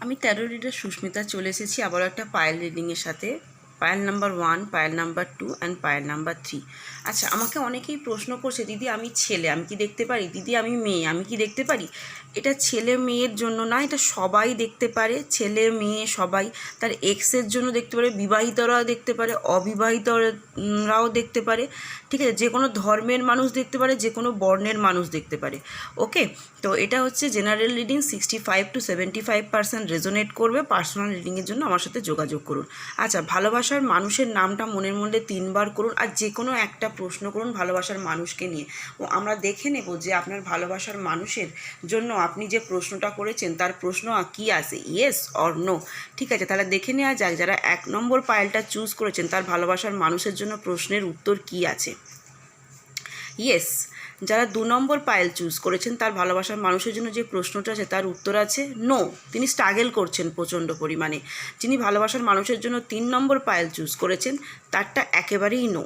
আমি তেরো লিটার সুস্মিতা চলে এসেছি আবার একটা পায়েল রিডিংয়ের সাথে। Payel number one Payel number two and Payel number three আচ্ছা আমাকে অনেকেই প্রশ্ন করছে, দিদি, আমি ছেলে, আমি কি দেখতে পারি? দিদি, আমি মেয়ে, আমি কি দেখতে পারি? এটা ছেলে মেয়ের জন্য না, এটা সবাই দেখতে পারে, ছেলে, মেয়ে, সবাই। তার এক্সের জন্য দেখতে পারে, বিবাহিতরাও দেখতে পারে, অবিবাহিতরাও দেখতে পারে। ঠিক আছে যে কোনো ধর্মের মানুষ দেখতে পারে যে কোনো বর্ণের মানুষ দেখতে পারে। ওকে? তো এটা হচ্ছে general reading sixty five to seventy five percent resonate করবে পার্সোনাল রিডিংয়ের জন্য আমার সাথে যোগাযোগ করুন। আচ্ছা ভালোবাসার মানুষের নামটা মনের মধ্যে তিনবার করুন আর যে কোনো একটা প্রশ্ন করুন ভালোবাসার মানুষকে নিয়ে। ও আমরা দেখে নেব যে আপনার ভালোবাসার মানুষের জন্য আপনি যে প্রশ্নটা করেছেন, তার প্রশ্ন কি আছে? ইয়েস অর নো ঠিক আছে, তাহলে দেখে নেওয়া যাক যারা এক নম্বর পায়েলটা চুজ করেছেন, তার ভালোবাসার মানুষের জন্য প্রশ্নের উত্তর কি আছে? ইয়েস যারা দু নম্বর পায়েল চুজ করেছেন, তার ভালোবাসার মানুষের জন্য যে প্রশ্নটা আছে, তার উত্তর আছে নো তিনি স্ট্রাগেল করছেন প্রচণ্ড পরিমাণে। যিনি ভালোবাসার মানুষের জন্য তিন নম্বর পায়েল চুজ করেছেন, তারটা একেবারেই নো